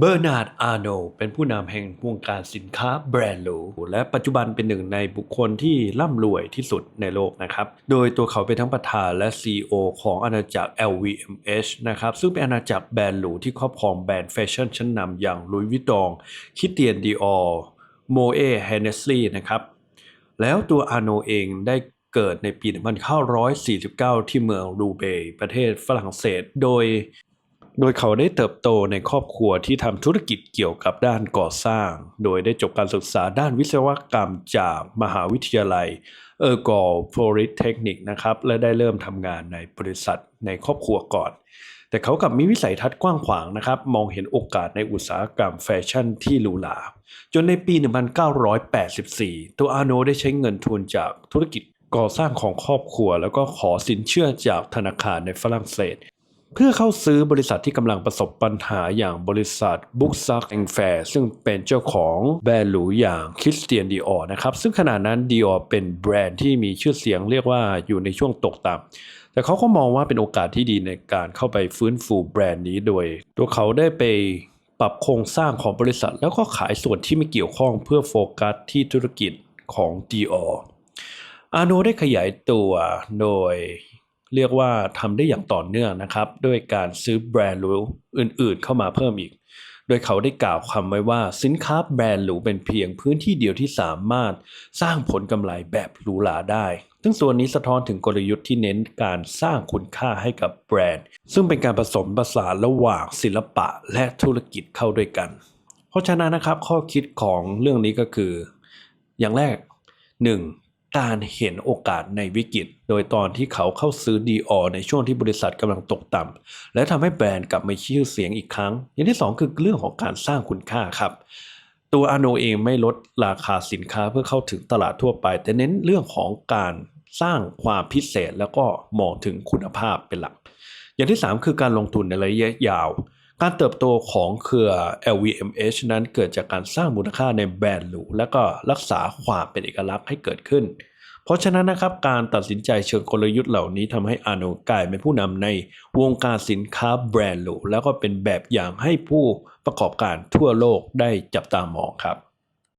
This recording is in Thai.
เบอร์นาร์ด อาร์โน เป็นผู้นำแห่งวงการสินค้าแบรนด์หรูและปัจจุบันเป็นหนึ่งในบุคคลที่ร่ำรวยที่สุดในโลกนะครับ โดยตัวเขาเป็นทั้งประธานและ CEO ของอาณาจักร LVMH นะครับ ซึ่งเป็นอาณาจักรแบรนด์หรูที่ครอบครองแบรนด์แฟชั่นชั้นนำอย่างลุยวิตอง คิเตียนดีออร์โมเอเฮเนสลีนะครับ แล้วตัวอาโนเองได้เกิดในปี 1949 ที่เมืองรูเบย์ประเทศฝรั่งเศส โดย โดยเขาได้เติบโตในครอบครัวที่ทำธุรกิจเกี่ยวกับด้านก่อสร้าง โดยได้จบการศึกษาด้านวิศวกรรมจากมหาวิทยาลัยเออร์กอลโพลิเทคนิคนะครับ และได้เริ่มทำงานในบริษัทในครอบครัวก่อน แต่เขากลับมีวิสัยทัศน์กว้างขวางนะครับ มองเห็นโอกาสในอุตสาหกรรมแฟชั่นที่หรูหราจนในปี 1984 ตัวอาโนได้ใช้เงินทุนจากธุรกิจก่อสร้างของครอบครัว แล้วก็ขอสินเชื่อจากธนาคารในฝรั่งเศส เพื่อเข้าซื้อบริษัทที่กำลังประสบปัญหาอย่างบริษัทบุ๊กซักแองแฟร์ซึ่งเป็นเจ้าของแบรนด์หรูอย่างคริสเตียนดีออนะครับ ซึ่งขณะนั้นดีออเป็นแบรนด์ที่มีชื่อเสียงเรียกว่าอยู่ในช่วงตกต่ำแต่เขาก็มองว่าเป็นโอกาสที่ดีในการเข้าไปฟื้นฟูแบรนด์นี้โดย ตัวเขาได้ไปปรับโครงสร้างของบริษัท แล้วก็ขายส่วนที่ไม่เกี่ยวข้องเพื่อโฟกัสที่ธุรกิจของ Dior อาโนได้ขยายตัวโดย เรียกว่าทำได้อย่างต่อเนื่องนะครับด้วยการซื้อแบรนด์หรูอื่นๆ เข้ามาเพิ่มอีก โดยเขาได้กล่าวคำไว้ว่าสินค้าแบรนด์หรูเป็นเพียงพื้นที่เดียวที่สามารถสร้างผลกำไรแบบหรูหราได้ซึ่งส่วนนี้สะท้อนถึงกลยุทธ์ที่เน้นการสร้างคุณค่าให้กับแบรนด์ ซึ่งเป็นการผสมผสานระหว่างศิลปะและธุรกิจเข้าด้วยกัน เพราะฉะนั้นนะครับข้อคิดของเรื่องนี้ก็คือ อย่างแรก 1. การเห็นโอกาสในวิกฤต โดยตอนที่เขาเข้าซื้อดีออในช่วงที่บริษัทกำลังตกต่ำและทำให้แบรนด์กลับมาชื่อเสียงอีกครั้ง อย่างที่2คือเรื่องของการสร้างคุณค่าครับ ตัวอาโนเองไม่ลดราคาสินค้าเพื่อเข้าถึงตลาดทั่วไป แต่เน้นเรื่องของการสร้างความพิเศษแล้วก็มองถึงคุณภาพเป็นหลัก อย่างที่ 3 คือการลงทุนในระยะยาว การเติบโตของเครือ LVMH นั้นเกิดจากการสร้างมูลค่าในแบรนด์หรูและก็รักษาความเป็นเอกลักษณ์ให้เกิดขึ้น เพราะฉะนั้นนะครับการตัดสินใจเชิงกลยุทธ์เหล่านี้ทำให้อาโนกลายเป็นผู้นำในวงการสินค้าแบรนด์หรูแล้วก็เป็นแบบอย่างให้ผู้ประกอบการทั่วโลกได้จับตามองครับ